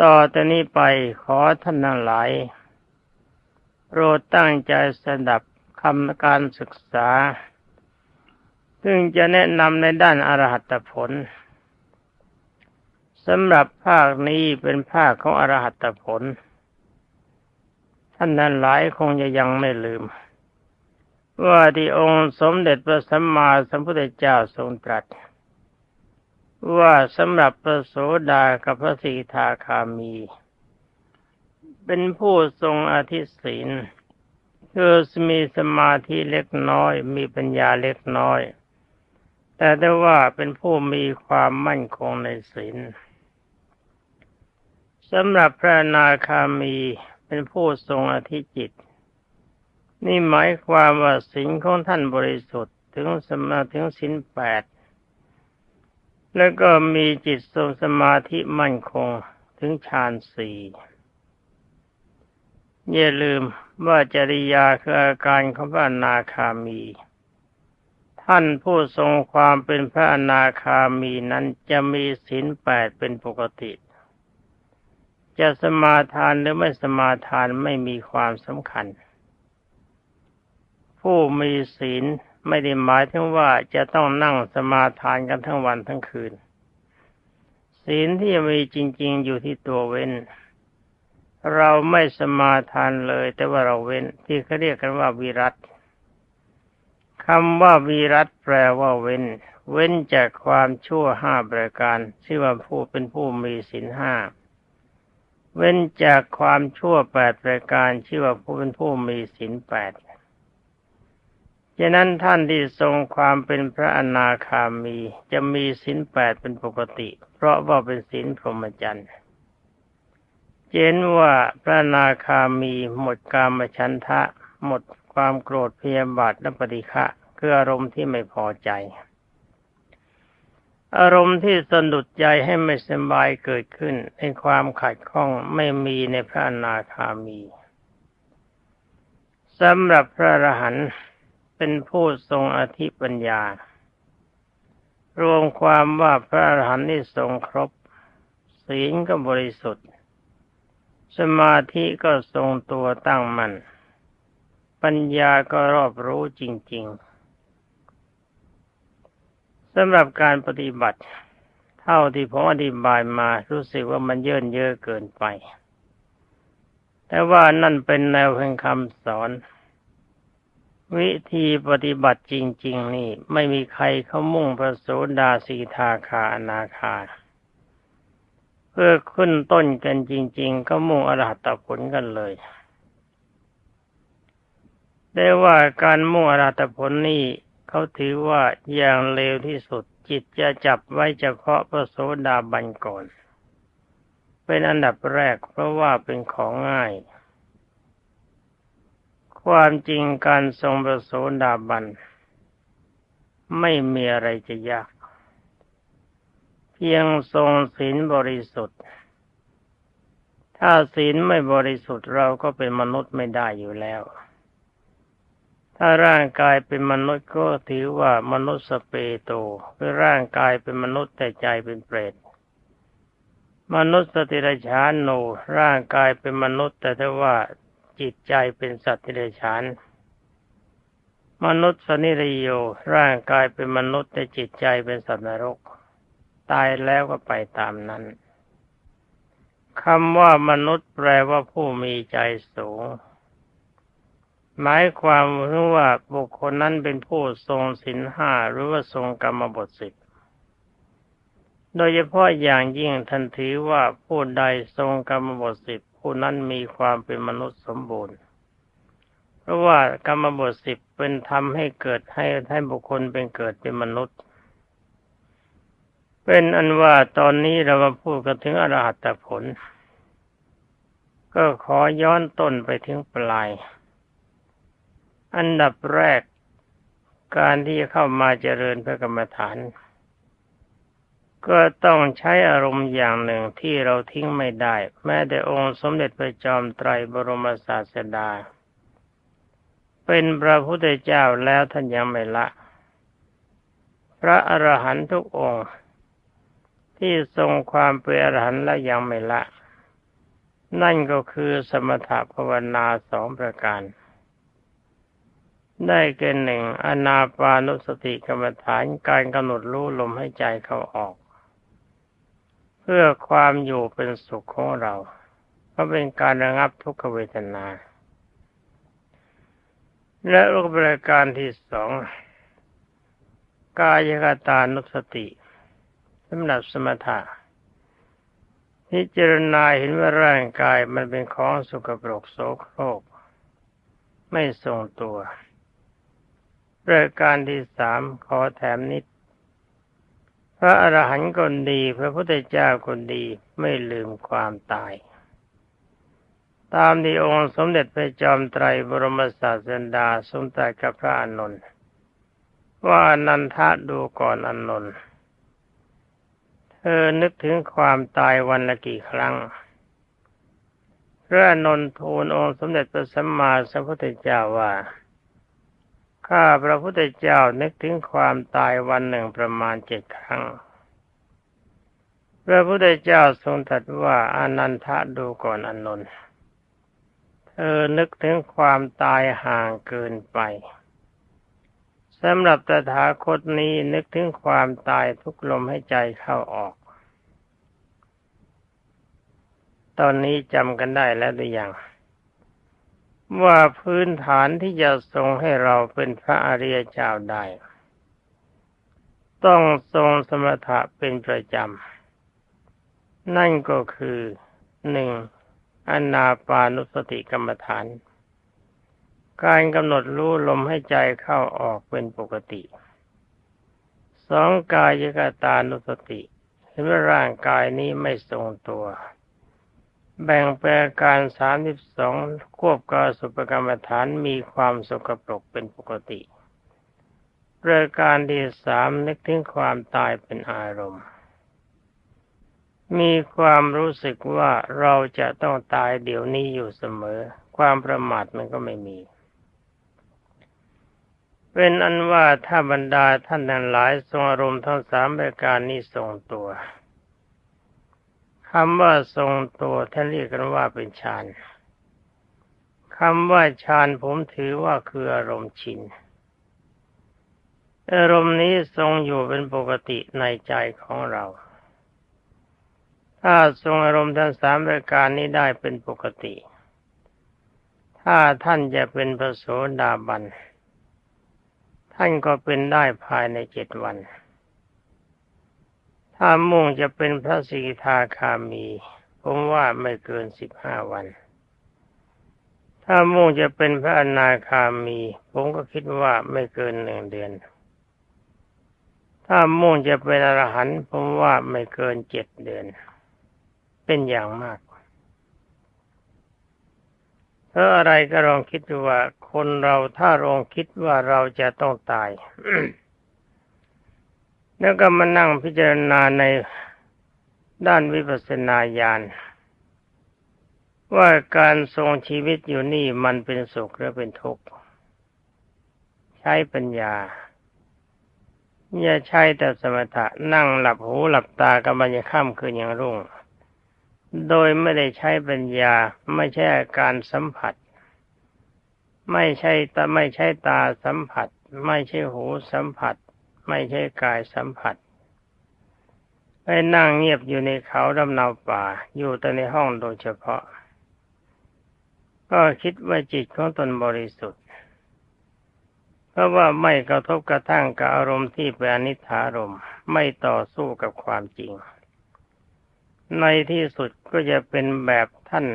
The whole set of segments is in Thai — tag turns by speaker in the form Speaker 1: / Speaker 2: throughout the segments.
Speaker 1: ต่อแต่นี้ไปขอท่านทั้งหลาย โปรดตั้งใจสดับคำการศึกษา ซึ่งจะแนะนำในด้านอรหัตผลสำหรับภาคนี้เป็นภาคของอรหัตผล ท่านนั้นหลายคงจะยังไม่ลืม ว่าที่องค์สมเด็จพระสัมมาสัมพุทธเจ้าทรงตรัส ว่าสำหรับพระโสดากับพระสีทาคามี เป็นผู้ทรงอธิศีลคือมีสมาธิเล็กน้อย มีปัญญาเล็กน้อย แต่ได้ว่าเป็นผู้มีความมั่นคงในศีลสำหรับพระนาคามีเป็นผู้ทรงอธิจิต นี่หมายความว่าศีลของท่านบริสุทธิ์ถึงสมาถึงศีลแปด แล้วก็มีจิตทรงสมาธิมั่นคงถึงฌานสี่อย่าลืมว่าจริยาคืออาการของพระอนาคามี ท่านผู้ทรงความเป็นพระอนาคามีนั้นจะมีศีลแปดเป็นปกติ จะสมาทานหรือไม่สมาทานไม่มีความสำคัญ ผู้มีศีล ไม่ได้หมายถึงว่าจะต้องนั่งสมาทานกันทั้งวันทั้งคืน ศีลที่มีจริง ๆ อยู่ที่ตัวเว้น เราไม่สมาทานเลย แต่ว่าเราเว้น ที่เขาเรียกกันว่าวิรัตคำว่าวิรัตแปลว่าเว้น เว้นจากความชั่วห้าประการชื่อว่าผู้เป็นผู้มีศีลห้าเว้นจากความชั่วแปดประการชื่อว่าผู้เป็นผู้มีศีลแปด ฉะนั้นท่านที่ทรงความเป็นพระอนาคามีจะมีศีลแปดเป็นปกติ เพราะว่าเป็นศีลพรหมจรรย์เจนว่าพระนาคามีหมดกามฉันทะ หมดความโกรธเพียบาทและปฏิฆะคืออารมณ์ที่ไม่พอใจ อารมณ์ที่สนุดใจให้ไม่สบายเกิดขึ้นในความขัดข้องไม่มีในพระนาคามีสำหรับพระอรหันต์ เป็นผู้ทรงอธิปัญญา รวมความว่าพระอรหันต์นี่ทรงครบ ศีลก็บริสุทธิ์ สมาธิก็ทรงตัวตั้งมัน่นปัญญาก็รอบรู้จริง ๆสำหรับการปฏิบัติ เท่าที่ผมอธิบายมารู้สึกว่ามันเยินเยอะเกินไป แต่ว่านั่นเป็นแนวแห่งคำสอน วิธีปฏิบัติจริง ๆ นี่ไม่มีใครเขามุ่งประโสดาสีทาคาอนาคา เพื่อขึ้นต้นกันจริง ๆ ก็มุ่งอรหัตผลกันเลย ได้ว่าการมุ่งอรหัตผลนี้เขาถือว่าอย่างเลวที่สุดจิตจะจับไว้เฉพาะพระโสดาบันก่อน เป็นอันดับแรกเพราะว่าเป็นของง่าย ความจริงการทรงพระโสดาบัน ไม่มีอะไรจะยาก เพียงทรงศีลบริสุทธิ์ ถ้าศีลไม่บริสุทธิ์เราก็เป็นมนุษย์ไม่ได้อยู่แล้ว ถ้าร่างกายเป็นมนุษย์ก็ถือว่ามนุษย์สเปโตคือร่างกายเป็นมนุษย์แต่ใจเป็นเปรตมนุษย์สติรชานโนร่างกายเป็นมนุษย์แต่ถ้าว่า จิตใจเป็นสัตว์ติรชานมนุษย์สนิรโยร่างกายเป็นมนุษย์แต่จิตใจเป็นสัตว์นรก ตายแล้วก็ไปตามนั้นคำว่ามนุษย์แปลว่าผู้มีใจสูง หมายความว่าบุคคลนั้นเป็นผู้ทรงศีลห้าหรือว่าทรงกรรมบทสิบโดยเฉพาะอย่างยิ่งทันถือว่าผู้ใดทรงกรรมบทสิบ ผู้นั้นมีความเป็นมนุษย์สมบูรณ์ เพราะว่ากรรมบทสิบเป็นทำให้เกิดให้ให้บุคคลเป็นเกิดเป็นมนุษย์ เป็นอันว่าตอนนี้เรามาพูดกันถึงอรหัตผล ก็ขอย้อนต้นไปถึงปลาย อันดับแรกการที่เข้ามาเจริญพระกรรมฐาน ก็ต้องใช้อารมณ์อย่างหนึ่งที่เราทิ้งไม่ได้ แม้แต่องค์สมเด็จพระจอมไตรบรมศาสดา เป็นพระพุทธเจ้าแล้วท่านยังไม่ละ พระอรหันตุกองค์ที่ทรงความเป็นอรหันต์และยังไม่ละ นั่นก็คือสมถภาวนาสองประการ ได้เกณฑ์หนึ่งอนาปานุสติกรรมฐานการกำหนดรู้ลมให้ใจเข้าออก พื่อความอยู่เป็นสุขของเรา เพราะเป็นการระงับทุกขเวทนา และรูปบริการที่สองกายกตานุสติสำหรับสมถะพิจารณาเห็นว่าร่างกายมันเป็นของสุกปรกโสโครก ไม่ทรงตัวรายการที่สามขอแถมนิด พระอรหันต์คนดี พระพุทธเจ้าคนดีไม่ลืมความตาย ตามที่องค์สมเด็จพระจอมไตรบรมศาสดาทรงตรัสกับพระอานนท์ว่านันทะดูก่อนอานนท์เธอนึกถึงความตายวันละกี่ครั้งพระนนทูลองค์สมเด็จพระสัมมาสัมพุทธเจ้าว่า ข้าพระพุทธเจ้านึกถึงความตายวันหนึ่งประมาณเจ็ดครั้ง พระพุทธเจ้าทรงตรัสว่าอานันทะดูก่อนอนนท์เธอนึกถึงความตายห่างเกินไปสำหรับตถาคตนี้นึกถึงความตายทุกลมให้ใจเข้าออก ตอนนี้จำกันได้แล้วหรือยัง ว่าพื้นฐานที่จะทรงให้เราเป็นพระอริยเจ้าได้ ต้องทรงสมถะเป็นประจำ นั่นก็คือหนึ่งอนาปานุสติกรรมฐาน การกำหนดรู้ลมให้ใจเข้าออกเป็นปกติสองกายกตานุสติเห็นว่าร่างกายนี้ไม่ทรงตัว แบ่งแปลการสามสิบสองควบกาสุปกรรมฐานมีความสกปรกเป็นปกติรายการที่สามนึกถึงความตายเป็นอารมณ์ มีความรู้สึกว่าเราจะต้องตายเดี๋ยวนี้อยู่เสมอ ความประมาทมันก็ไม่มี เป็นอันว่าถ้าบรรดาท่านทั้งหลายทรงอารมณ์ทั้งสามประการนี้ทรงตัว คำว่าทรงตัวท่านเรียกกันว่าเป็นฌานคำว่าฌานผมถือว่าคืออารมณ์ชิน อารมณ์นี้ทรงอยู่เป็นปกติในใจของเรา ถ้าทรงอารมณ์ทั้งสามประการนี้ได้เป็นปกติ ถ้าท่านจะเป็นพระโสดาบัน ท่านก็เป็นได้ภายในเจ็ดวัน ถ้ามุ่งจะเป็นพระสิกขาคามี ผมว่าไม่เกินสิบห้าวัน ถ้ามุ่งจะเป็นพระอนาคามี ผมก็คิดว่าไม่เกินหนึ่งเดือน ถ้ามุ่งจะเป็นอรหันต์ผมว่าไม่เกินเจ็ดเดือน เป็นอย่างมากเพราะอะไรก็ลองคิดดูว่าคนเราถ้าลองคิดว่าเราจะต้องตาย แล้วก็มานั่งพิจารณาในด้านวิปัสสนาญาณว่าการทรงชีวิตอยู่นี่มันเป็นสุขหรือเป็นทุกข์ ใช้ปัญญา อย่าใช้แต่สมถะนั่งหลับหูหลับตากำลังจะข้ามคืนอย่างรุ่ง โดยไม่ได้ใช้ปัญญาไม่ใช่อาการสัมผัส ไม่ใช่ตาไม่ใช่ตาสัมผัส ไม่ใช่หูสัมผัส ไม่ใช่กายสัมผัสไปนั่งเงียบอยู่ในเขาดำนาป่า อยู่แต่ในห้องโดยเฉพาะ ก็คิดว่าจิตของตนบริสุทธิ์ เพราะว่าไม่กระทบกระทั่งกับอารมณ์ที่เป็นอนิถารมไม่ต่อสู้กับความจริง ในที่สุดก็จะเป็นแบบท่าน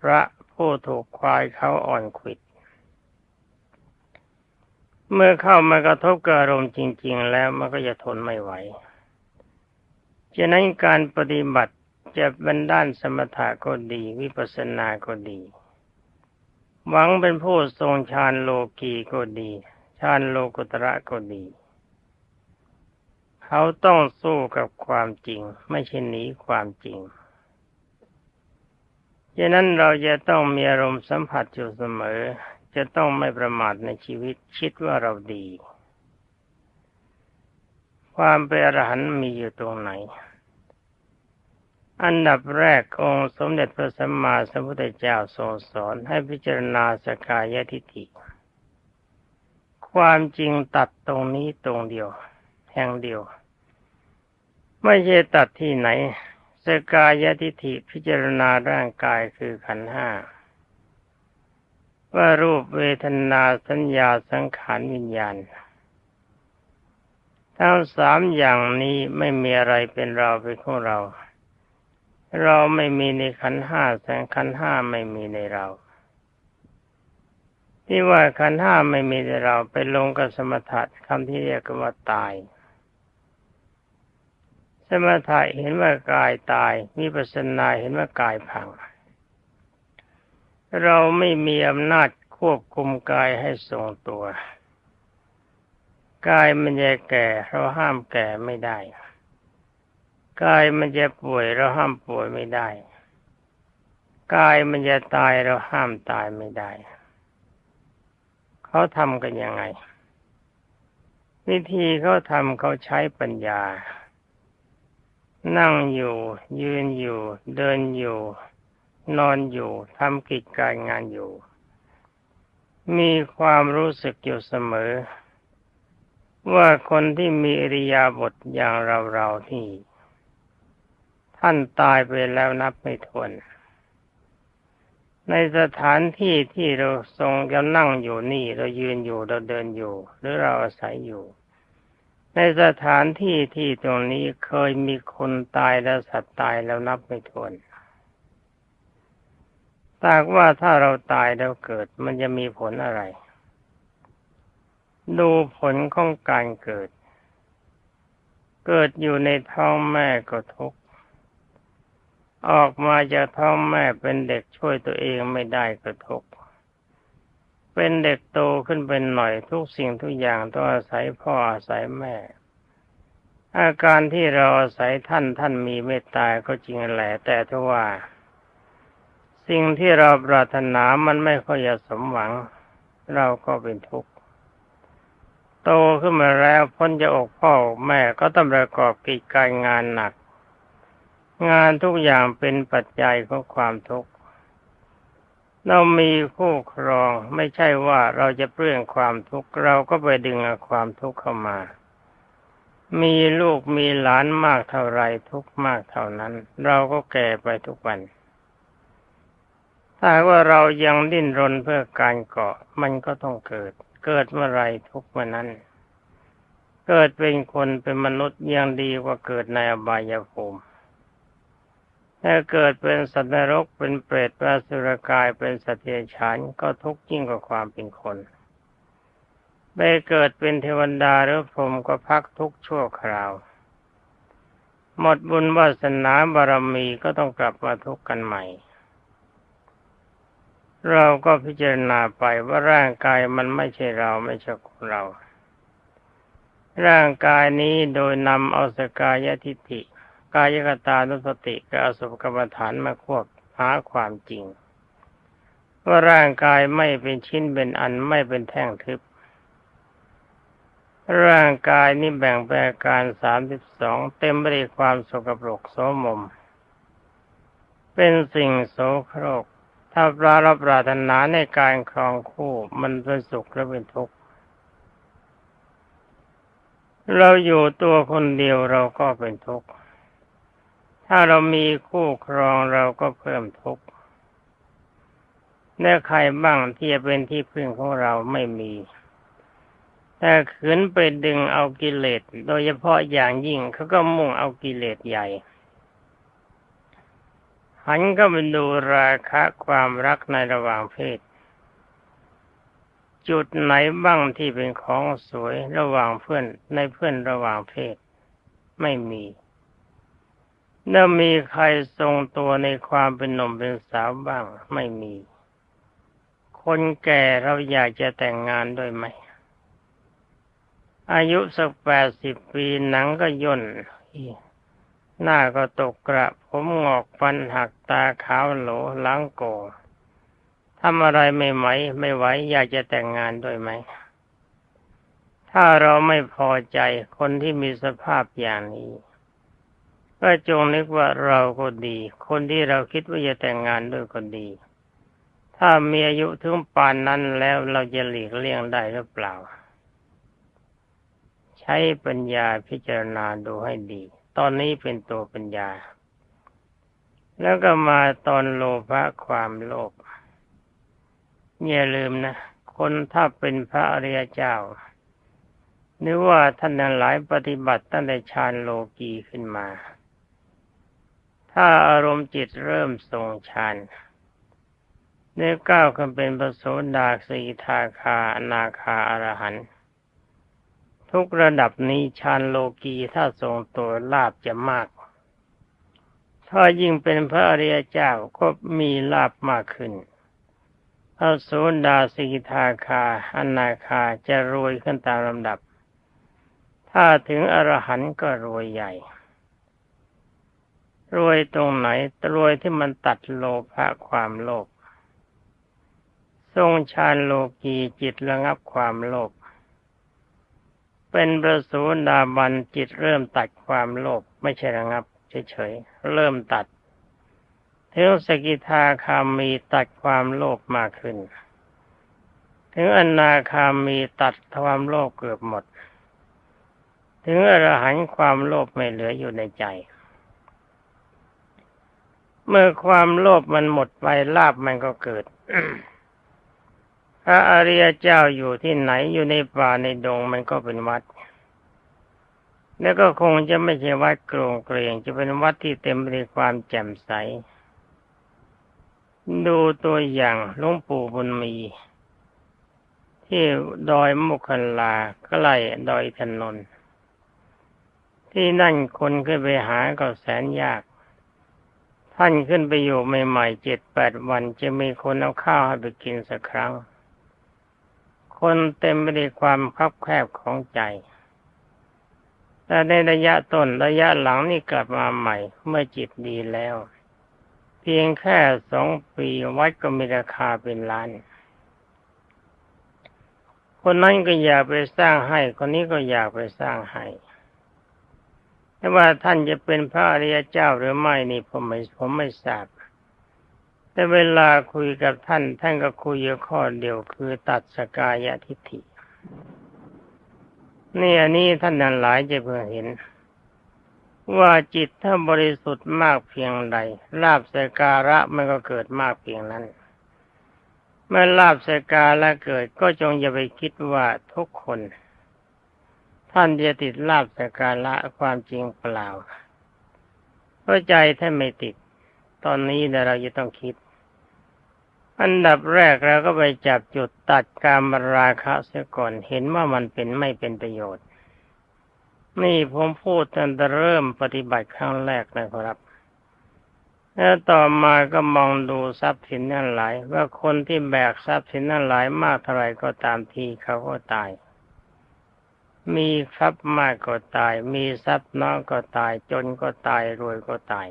Speaker 1: พระผู้ถูกควายเขาอ่อนขิด เมื่อเข้ามากระทบกับอารมณ์จริง ๆ แล้วมันก็จะทนไม่ไหวฉะนั้นการปฏิบัติจะเป็นด้านสมถะก็ดี วิปัสสนาก็ดี หวังเป็นผู้ทรงฌานโลกีก็ดีฌานโลกุตระก็ดี เขาต้องสู้กับความจริง ไม่ใช่หนีความจริงดังนั้นเราจะต้องมีอารมณ์สัมผัสอยู่เสมอ จะต้องไม่ประมาทในชีวิตคิดว่าเราดี ความเป็นอรหันต์มีอยู่ตรงไหน อันดับแรกองค์สมเด็จพระสัมมาสัมพุทธเจ้าทรงสอนให้พิจารณาสกายทิฏฐิความจริงตัดตรงนี้ตรงเดียว แห่งเดียว ไม่ใช่ตัดที่ไหนสกายทิฏฐิพิจารณาร่างกายคือขันห้า ว่ารูปเวทนาสัญญาสังขารวิญญาณทั้งสามอย่างนี้ไม่มีอะไรเป็นเราเป็นของเรา เราไม่มีในขันห้าแสงขันห้าไม่มีในเรา ที่ว่าขันห้าไม่มีในเราไปลงกับสมถะคำที่เรียกว่าตาย สมถะเห็นว่ากายตายมีปัสนาเห็นว่ากายพัง เราไม่มีอำนาจควบคุมกายให้ทรงตัว กายมันจะแก่เราห้ามแก่ไม่ได้ กายมันจะป่วยเราห้ามป่วยไม่ได้ กายมันจะตายเราห้ามตายไม่ได้ เขาทำกันยังไง วิธีเขาทำเขาใช้ปัญญา นั่งอยู่ ยืนอยู่ เดินอยู่ นอนอยู่ทำกิจการงานอยู่ มีความรู้สึกอยู่เสมอ ว่าคนที่มีอริยาบทอย่างเราเราที่ ท่านตายไปแล้วนับไม่ถ้วน ในสถานที่ที่เราทรงกำนั่งอยู่นี่เรายืนอยู่เราเดินอยู่ หรือเราอาศัยอยู่ ในสถานที่ที่ตรงนี้เคยมีคนตายและสัตว์ตายแล้วนับไม่ถ้วน ตากว่าถ้าเราตายแล้วเกิด มันจะมีผลอะไร ดูผลของการเกิด เกิดอยู่ในท้องแม่ก็ทุกข์ออกมาจากท้องแม่เป็นเด็กช่วยตัวเองไม่ได้กระทกเป็นเด็กโตขึ้นเป็นหน่อยทุกสิ่งทุกอย่างต้องอาศัยพ่ออาศัยแม่ อาการที่เราอาศัยท่านท่านมีเมตตาก็จริงแหละแต่ถ้าว่า สิ่งที่เราปรารถนามันไม่ค่อยจะสมหวัง เราก็เป็นทุกข์โตขึ้นมาแล้วพ้นจะอกพ่อแม่ก็ต้องประกอบกิจการงานหนัก งานทุกอย่างเป็นปัจจัยของความทุกข์เรามีคู่ครองไม่ใช่ว่าเราจะเปลื้องความทุกข์เราก็ไปดึงความทุกข์เข้ามา มีลูกมีหลานมากเท่าไรทุกมากเท่านั้น เราก็แก่ไปทุกวัน ถ้าว่าเรายังดิ้นรนเพื่อการเกาะมันก็ต้องเกิด เกิดเมื่อไรทุกเมื่อนั้น เกิดเป็นคนเป็นมนุษย์ยังดีกว่าเกิดในอบายภูมิถ้าเกิดเป็นสัตว์นรกเป็นเปรตเป็นสุรกายเป็นสัตว์เดรัจฉานก็ทุกข์ยิ่งกว่าความเป็นคนไปเกิดเป็นเทวดาหรือพรหมก็พักทุกข์ชั่วคราว หมดบุญวาสนาบารมีก็ต้องกลับมาทุกข์กันใหม่ เราก็พิจารณาไปว่าร่างกายมันไม่ใช่เราไม่ใช่ของเรา ร่างกายนี้โดยนำเอาสกายทิฏฐิกายกตานุสติกับอสุภกรรมฐานมาควบหาความจริง ว่าร่างกายไม่เป็นชิ้นเป็นอันไม่เป็นแท่งทึบ ร่างกายนี้แบ่งแปลการสามสิบสองเต็มไปด้วยความสกปรกโสมม เป็นสิ่งโสโครก ถ้าปราเรับปรารถนาในการครองคู่มันเป็นสุขและเป็นทุกข์เราอยู่ตัวคนเดียวเราก็เป็นทุกข์ถ้าเรามีคู่ครองเราก็เพิ่มทุกข์แน่ใครบ้างที่จะเป็นที่พึ่งของเราไม่มีแต่ขืนไปดึงเอากิเลส โดยเฉพาะอย่างยิ่งเขาก็มุ่งเอากิเลสใหญ่ หันก็ไปดูราคะความรักในระหว่างเพศ จุดไหนบ้างที่เป็นของสวยระหว่างเพื่อนในเพื่อนระหว่างเพศ ไม่มีแล้วมีใครทรงตัวในความเป็นหนุ่มเป็นสาวบ้างไม่มี คนแก่เราอยากจะแต่งงานด้วยไหม อายุสักแปดสิบปีหนังก็ย่น หน้าก็ตกกระ ผมงอกฟันหักตาขาวโหลหลังโกทำอะไรไม่ไหมไม่ไหวอยากจะแต่งงานด้วยไหม ถ้าเราไม่พอใจคนที่มีสภาพอย่างนี้ ก็จงนึกว่าเราก็ดี คนที่เราคิดว่าจะแต่งงานด้วยก็ดี ถ้ามีอายุถึงปานนั้นแล้วเราจะหลีกเลี่ยงได้หรือเปล่า ใช้ปัญญาพิจารณาดูให้ดี ตอนนี้เป็นตัวปัญญา แล้วก็มาตอนโลภะความโลภอย่าลืมนะ คนถ้าเป็นพระอริยเจ้านึกว่าท่านหลายปฏิบัติตั้งแต่ฌานโลกีขึ้นมา ถ้าอารมณ์จิตเริ่มทรงฌานเนื้อก้าวขึ้นเป็นประโสดาสีทาคาอนาคาอรหัน ทุกระดับนี้ฌานโลกีถ้าทรงตัวลาบจะมาก ถ้ายิ่งเป็นพระอริยเจ้าก็มีลาบมากขึ้นพระโสดาสีทาคาอนาคาจะรวยขึ้นตามลำดับ ถ้าถึงอรหันต์ก็รวยใหญ่ รวยตรงไหนรวยที่มันตัดโลภะความโลภทรงฌานโลกีจิตระงับความโลภ เป็นประสูดาบันจิตเริ่มตัดความโลภไม่ใช่ระงับเฉยๆเริ่มตัดถึงสกิทาคามีตัดความโลภมากขึ้น ถึงอนาคามีตัดความโลภเกือบหมด ถึงอรหันต์ความโลภไม่เหลืออยู่ในใจ เมื่อความโลภมันหมดไปลาบมันก็เกิด พระอริยเจ้าอยู่ที่ไหนอยู่ในป่าในดงมันก็เป็นวัด แล้วก็คงจะไม่ใช่วัดโกรงเกรงจะเป็นวัดที่เต็มไปด้วยความแจ่มใส ดูตัวอย่างหลวงปู่บุญมี ที่ดอยมุคันลาใกล้ดอยถนน ที่นั่นคนขึ้นไปหาก็แสนยากท่านขึ้นไปอยู่ใหม่ๆเจ็ดแปดวันจะมีคนเอาข้าวให้ไปกินสักครั้ง คนเต็มไปด้วยความคับแคบของใจ แต่ในระยะต้นระยะหลังนี่กลับมาใหม่ เมื่อจิตดีแล้ว เพียงแค่สองปีวัดก็มีราคาเป็นล้าน คนนั้นก็อยากไปสร้างให้ คนนี้ก็อยากไปสร้างให้แต่ว่าท่านจะเป็นพระอริยเจ้าหรือไม่นี่ผมไม่ผมไม่ทราบ แต่เวลาคุยกับท่านท่านก็คุยข้อเดียวคือตัดสกายทิฏฐินี่อันนี้ท่านนั้นหลายจะเพื่อเห็น ว่าจิตถ้าบริสุทธิ์มากเพียงใดลาบสการะมันก็เกิดมากเพียงนั้น เมื่อลาบสการะเกิดก็จงอย่าไปคิดว่าทุกคน ท่านจะติดลาบแต่การะความจริงเปล่าเพราะใจท่านไม่ติด ตอนนี้เราจะต้องคิด อันดับแรกเราก็ไปจับจุดตัดการมราคะเสียก่อนเห็นว่ามันเป็นไม่เป็นประโยชน์ นี่ผมพูดตั้งแต่เริ่มปฏิบัติครั้งแรกนะครับแล้วต่อมาก็มองดูทรัพย์สินนั่นหลาย ว่าคนที่แบกทรัพย์สินนั่นหลายมากเท่าไรก็ตามทีเขาก็ตาย มีทรัพย์มากก็ตาย มีทรัพย์น้อยก็ตาย จนก็ตายรวยก็ตาย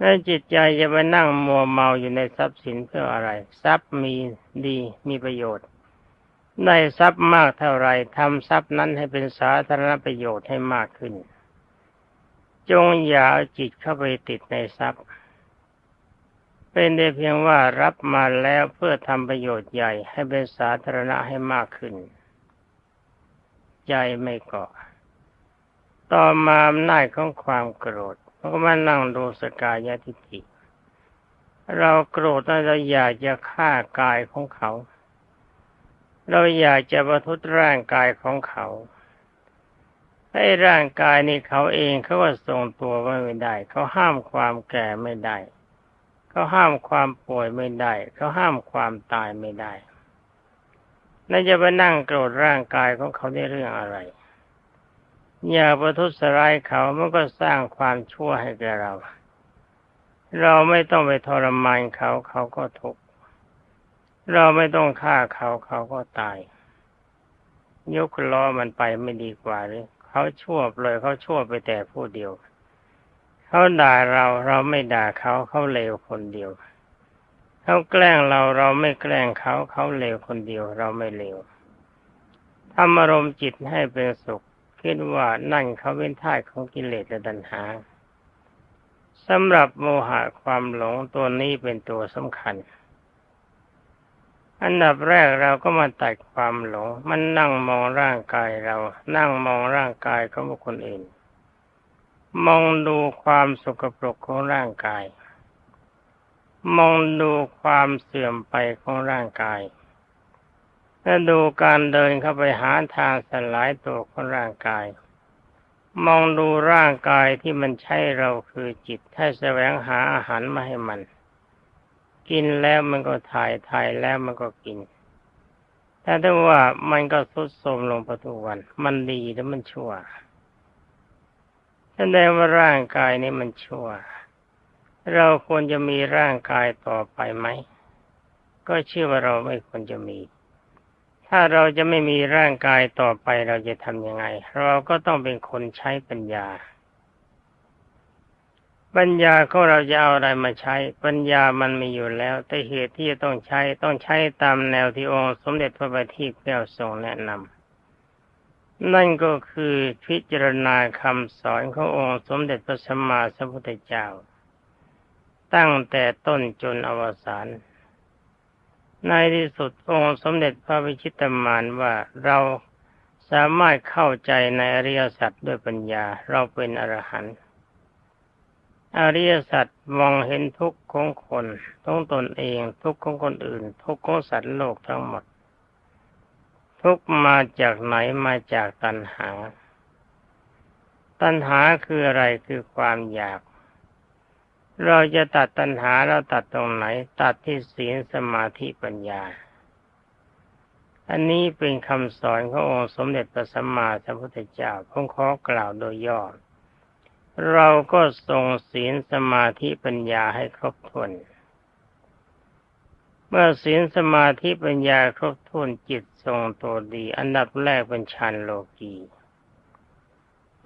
Speaker 1: นั่นจิตใจจะไปนั่งมัวเมาอยู่ในทรัพย์สินเพื่ออะไร ทรัพย์มีดีมีประโยชน์ได้ทรัพย์มากเท่าไรทำทรัพย์นั้นให้เป็นสาธารณประโยชน์ให้มากขึ้น จงอย่าเอาจิตเข้าไปติดในทรัพย์ เป็นได้เพียงว่ารับมาแล้วเพื่อทำประโยชน์ใหญ่ให้เป็นสาธารณะให้มากขึ้น ใจไม่เกาะ ต่อมาอำนาจของความโกรธ เราก็มานั่งดูสกายทิฏฐิเราโกรธเราอยากจะฆ่ากายของเขา เราอยากจะประทุษร่างกายของเขา ให้ร่างกายนี้เขาเองเขาก็ทรงตัวไว้ไม่ได้ เขาห้ามความแก่ไม่ได้ เขาห้ามความป่วยไม่ได้ เขาห้ามความตายไม่ได้แล้วจะไปนั่งโกรธร่างกายของเขาได้เรื่องอะไร อย่าประทุษร้ายเขามันก็สร้างความชั่วให้แก่เรา เราไม่ต้องไปทรมานเขาเขาก็ทุกข์เราไม่ต้องฆ่าเขาเขาก็ตาย ยกล้อมันไปไม่ดีกว่าหรือเขาชั่วเลยเขาชั่วไปแต่ผู้เดียว เขาด่าเราเราไม่ด่าเขาเขาเลวคนเดียว เขาแกล้งเราเราไม่แกล้งเขาเขาเลวคนเดียว เราไม่เลวทำอารมณ์จิตให้เป็นสุข คิดว่านั่นเขาเป็นท่าของกิเลสและตัณหาสำหรับโมหะความหลงตัวนี้เป็นตัวสำคัญ อันดับแรกเราก็มาตัดความหลง มันนั่งมองร่างกายเรา นั่งมองร่างกายของบุคคลอื่น มองดูความสกปรกของร่างกาย มองดูความเสื่อมไปของร่างกาย และดูการเดินเข้าไปหาทางสลายตัวของร่างกาย มองดูร่างกายที่มันใช่เราคือจิตให้แสวงหาอาหารมาให้มัน กินแล้วมันก็ถ่ายถ่ายแล้วมันก็กิน แต่ถ้าว่ามันก็ทุดโทรมลงประทุวัน มันดีหรือมันชั่วแสดงว่าร่างกายนี้มันชั่ว เราควรจะมีร่างกายต่อไปไหม ก็เชื่อว่าเราไม่ควรจะมี ถ้าเราจะไม่มีร่างกายต่อไปเราจะทำยังไง เราก็ต้องเป็นคนใช้ปัญญา ปัญญาของเราจะเอาอะไรมาใช้ ปัญญามันมีอยู่แล้ว แต่เหตุที่จะต้องใช้ต้องใช้ตามแนวที่องค์สมเด็จพระบัณฑิตแก้วทรงแนะนำนั่นก็คือพิจารณาคำสอนขององค์สมเด็จพระสัมมาสัมพุทธเจ้า ตั้งแต่ต้นจนอวสาน ในที่สุดองค์สมเด็จพระวิชิตมานว่าเราสามารถเข้าใจในอริยสัจด้วยปัญญาเราเป็นอรหันต์อริยสัจมองเห็นทุกข์ของคนทุกตนเองทุกข์ของคนอื่น ทุกข์ของสัตว์โลกทั้งหมด ทุกมาจากไหนมาจากตัณหา ตัณหาคืออะไรคือความอยาก เราจะตัดตัณหาเราตัดตรงไหน ตัดที่ศีลสมาธิปัญญา อันนี้เป็นคำสอนขององค์สมเด็จพระสัมมาสัมพุทธเจ้าผมขอกล่าวโดยย่อ เราก็ทรงศีลสมาธิปัญญาให้ครบถ้วนเมื่อศีลสมาธิปัญญาครบถ้วนจิตทรงตัวดี อันดับแรกเป็นฌานโลกี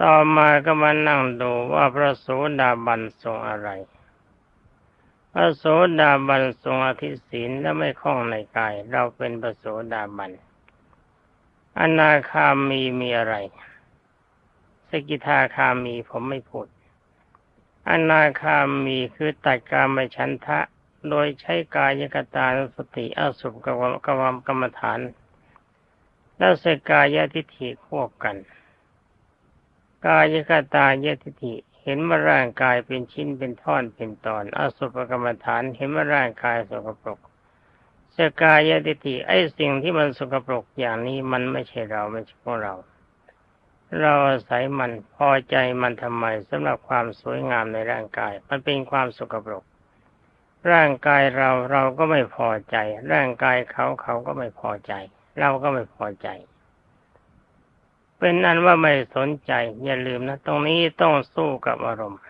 Speaker 1: ต่อมาก็มานั่งดูว่าพระโสดาบันทรงอะไร พระโสดาบันทรงอธิศีลและไม่คล้องในกาย เราเป็นพระโสดาบัน อนาคามีมีอะไร สกิทาคามีผมไม่พูด อนาคามีคือตัดการไม่ชันทะ โดยใช้กายกตาสติอสุภกวมกวมกรรมฐาน แล้วสกายทิฏฐิควบกัน กายกตายทิฏฐิ เห็นว่าร่างกายเป็นชิ้นเป็นท่อนเป็นตอนอสุภกรรมฐานเห็นว่าร่างกายสกปรกสกายติติไอ้สิ่งที่มันสกปรกอย่างนี้มันไม่ใช่เราไม่ใช่ของเรา เราอาศัยมันพอใจมันทำไมสำหรับความสวยงามในร่างกาย มันเป็นความสกปรก ร่างกายเราเราก็ไม่พอใจ ร่างกายเขาเขาก็ไม่พอใจ เราก็ไม่พอใจ เป็นนั้นว่าไม่สนใจ อย่าลืมนะ ตรงนี้ต้องสู้กับอารมณ์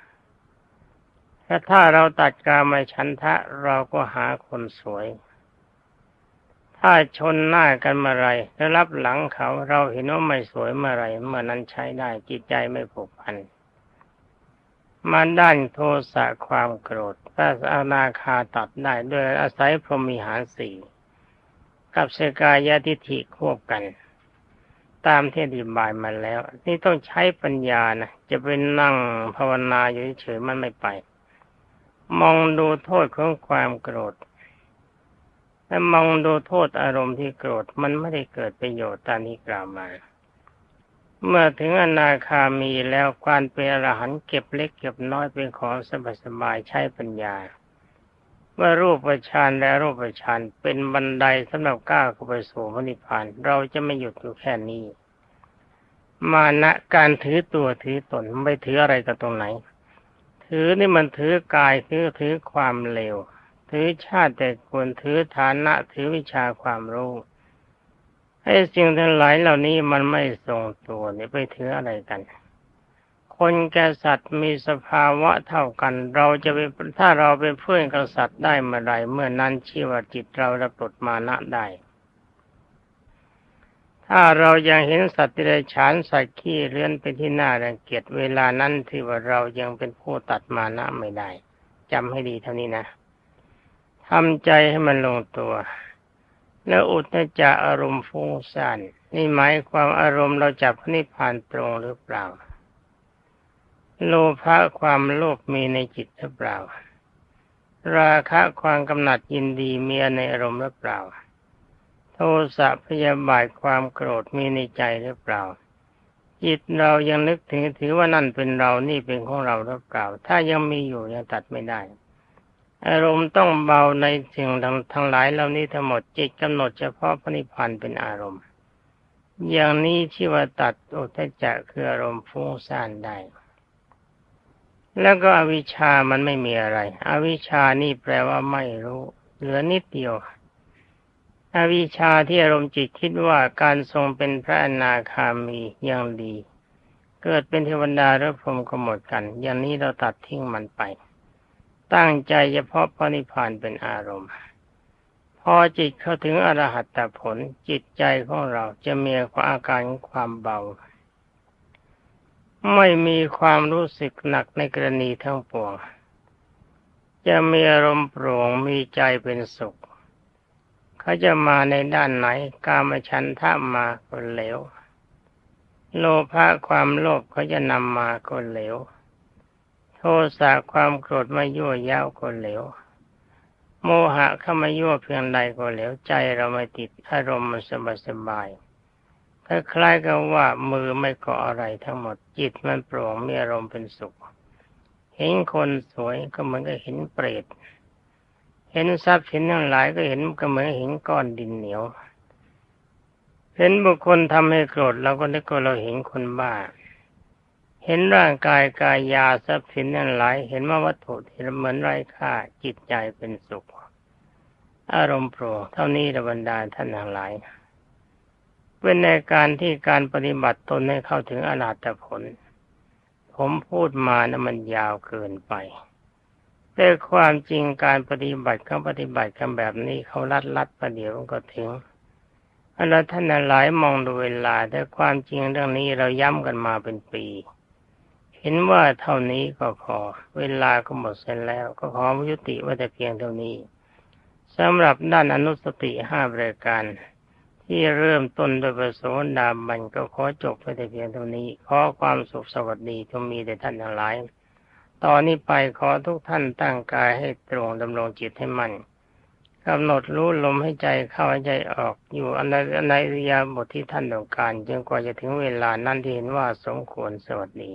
Speaker 1: ถ้าถ้าเราตัดกาไม่ชันทะ เราก็หาคนสวย ถ้าชนหน้ากันเมื่อไรแล้วรับหลังเขาเราเห็นว่าไม่สวยเมื่อไรเมื่อนั้นใช้ได้จิตใจไม่ผูกพันมาด้านโทสะความโกรธพระอนาคาตัดได้โดยอาศัยพรหมิหารสี่กับเสกายาทิฐิควบกัน ตามที่อธิบายมาแล้ว นี่ต้องใช้ปัญญานะจะไปนั่งภาวนาอยู่เฉยมันไม่ไป มองดูโทษของความโกรธและมองดูโทษอารมณ์ที่โกรธมันไม่ได้เกิดประโยชน์ตามที่กล่าวมา เมื่อถึงอนาคามีแล้วการเป็นอรหันต์เก็บเล็กเก็บน้อยเป็นของสบายๆใช้ปัญญา ว่ารูปฌานและรูปฌานเป็นบันไดสำหรับก้าวเข้าไปสู่พระนิพพาน เราจะไม่หยุดอยู่แค่นี้ มานะการถือตัวถือตนไม่ถืออะไรกับตรงไหน ถือนี่มันถือกายถือถือความเลวถือชาติแต่ควรถือฐานะถือวิชาความรู้ให้สิ่งทั้งหลายเหล่านี้มันไม่ทรงตัวนี่ไปถืออะไรกัน คนแก่สัตว์มีสภาวะเท่ากัน เราจะเป็นถ้าเราเป็นเพื่อนกับสัตว์ได้เมื่อไรเมื่อนั้นชื่อว่าจิตเราระปลดมานะได้ ถ้าเรายังเห็นสัตว์ที่ไรฉานสัตว์ขี้เลื่อนเป็นที่น่ารังเกียจเวลานั้นถือว่าเรายังเป็นผู้ตัดมานะไม่ได้จำให้ดีเท่านี้นะทำใจให้มันลงตัว แล้วอุตจะอารมณ์ฟุ้งซ่านนี่หมายความอารมณ์เราจับนิพพานตรงหรือเปล่า โลภะความโลภมีในจิตหรือเปล่า ราคะความกำหนัดยินดีมีในอารมณ์หรือเปล่า โทสะพยาบาทความโกรธมีในใจหรือเปล่า จิตเรายังนึกถึงถือว่านั่นเป็นเรานี่เป็นของเราหรือเปล่า ถ้ายังมีอยู่ยังตัดไม่ได้ อารมณ์ต้องเบาในสิ่งทั้งหลายเหล่านี้ทั้งหมดจิตกำหนดเฉพาะพระนิพพานเป็นอารมณ์ อย่างนี้ที่ว่าตัดอุทจจะคืออารมณ์ฟุ้งซ่านได้ แล้วก็อวิชามันไม่มีอะไร อวิชานี่แปลว่าไม่รู้ เหลือนิดเดียว อวิชาที่อารมณ์จิตคิดว่าการทรงเป็นพระอนาคามียังดี เกิดเป็นเทวดาหรือพรหมก็หมดกัน อย่างนี้เราตัดทิ้งมันไป ตั้งใจเฉพาะพระนิพพานเป็นอารมณ์ พอจิตเข้าถึงอรหัตผลจิตใจของเราจะมีความอาการความเบา ไม่มีความรู้สึกหนักในกรณีทั้งปวง จะมีอารมณ์โปร่งมีใจเป็นสุข เขาจะมาในด้านไหน กามฉันทะมาก็เหลว โลภะความโลภเขาจะนำมาก็เหลว โทสะความโกรธมายั่วย้าวก็เหลว โมหะเข้ามายั่วเพียงใดก็เหลว ใจเราไม่ติดอารมณ์มันสบายสบาย คล้ายๆกับว่ามือไม่เกาะอะไรทั้งหมดจิตมันโปร่งมีอารมณ์เป็นสุข เห็นคนสวยก็เหมือนกับเห็นเปรตเห็นทรัพย์สินทั้งหลายก็เห็นก็เหมือนเห็นก้อนดินเหนียว เห็นบุคคลทำให้โกรธเราก็นึกว่าเราเห็นคนบ้า เห็นร่างกายกายยาทรัพย์สินทั้งหลาย เห็นว่าวัตถุที่เหมือนไร้ค่าจิตใจเป็นสุข อารมณ์โปร่งเท่านี้ระบรรดาท่านทั้งหลาย เป็นในการที่การปฏิบัติตนให้เข้าถึงอนาตผล ผมพูดมานะมันยาวเกินไป แต่ความจริงการปฏิบัติเขาปฏิบัติกันแบบนี้เขาลัดลัดประเดี๋ยวก็ถึงอันนั้นท่านหลายมองดูเวลา แต่ความจริงเรื่องนี้เราย้ำกันมาเป็นปี เห็นว่าเท่านี้ก็พอเวลาก็หมดเส้นแล้ว ก็ขอยุติว่าแต่เพียงเท่านี้สำหรับด้านอนุสติห้ารายการ ที่เริ่มต้นโดยประโสดาบันก็ขอจบไปแต่เพียงเท่านี้ ขอความสุขสวัสดีจงมีแด่ท่านทั้งหลาย ตอนนี้ไปขอทุกท่านตั้งกายให้ตรงดำรงจิตให้มั่นกำหนดรู้ลมให้ใจเข้าใใจออกอยู่ในในริยาบทที่ท่านต้องการจนกว่าจะถึงเวลานั้นที่เห็นว่าสมควรสวัสดี